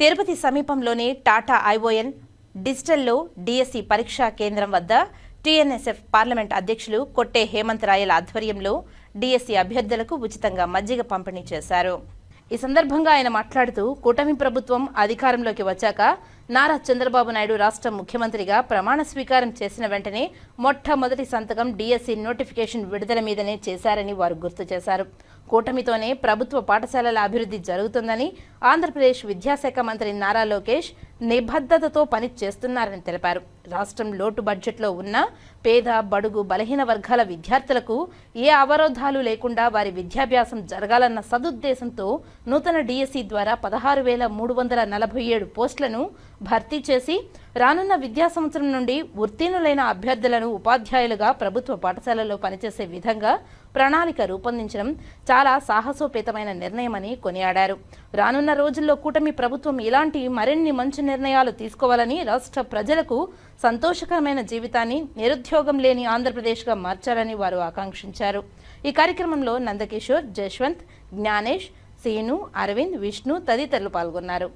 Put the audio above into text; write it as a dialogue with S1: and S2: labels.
S1: తిరుపతి సమీపంలోని Tata ION డిజిటల్లో DSC పరీక్షా కేంద్రం వద్ద టీఎన్ఎస్ఎఫ్ పార్లమెంట్ అధ్యక్షులు కొట్టే హేమంత్ రాయల ఆధ్వర్యంలో డిఎస్సి అభ్యర్థులకు ఉచితంగా మజ్జిగ పంపిణీ చేశారు. ఈ సందర్భంగా ఆయన మాట్లాడుతూ కూటమి ప్రభుత్వం అధికారంలోకి వచ్చాక నారా చంద్రబాబు నాయుడు రాష్ట్ర ముఖ్యమంత్రిగా ప్రమాణ స్వీకారం చేసిన వెంటనే మొట్టమొదటి సంతకం డిఎస్సి నోటిఫికేషన్ విడుదల మీదనే చేశారని వారు గుర్తు చేశారు. కూటమితోనే ప్రభుత్వ పాఠశాలల అభివృద్ధి జరుగుతుందని ఆంధ్రప్రదేశ్ విద్యాశాఖ మంత్రి నారా లోకేష్ నిబద్ధతతో పని చేస్తున్నారని తెలిపారు. రాష్ట్రం లోటు బడ్జెట్లో ఉన్న పేద బడుగు బలహీన వర్గాల విద్యార్థులకు ఏ అవరోధాలు లేకుండా వారి విద్యాభ్యాసం జరగాలన్న సదుద్దేశంతో నూతన డిఎస్సి ద్వారా పదహారు వేల మూడు వందల నలభై ఏడు పోస్టులను భర్తీ చేసి రానున్న విద్యా సంవత్సరం నుండి ఉత్తీర్ణులైన అభ్యర్థులను ఉపాధ్యాయులుగా ప్రభుత్వ పాఠశాలలో పనిచేసే విధంగా ప్రణాళిక రూపొందించడం చాలా సాహసోపేతమైన నిర్ణయమని కొనియాడారు. రానున్న రోజుల్లో కూటమి ప్రభుత్వం ఇలాంటి మరిన్ని మంచి నిర్ణయాలు తీసుకోవాలని రాష్ట్ర ప్రజలకు సంతోషకరమైన జీవితాన్ని నిరుద్యోగం లేని ఆంధ్రప్రదేశ్గా మార్చాలని వారు ఆకాంక్షించారు. ఈ కార్యక్రమంలో నందకిషోర్ జశ్వంత్ జ్ఞానేష్ సీను అరవింద్ విష్ణు తదితరులు పాల్గొన్నారు.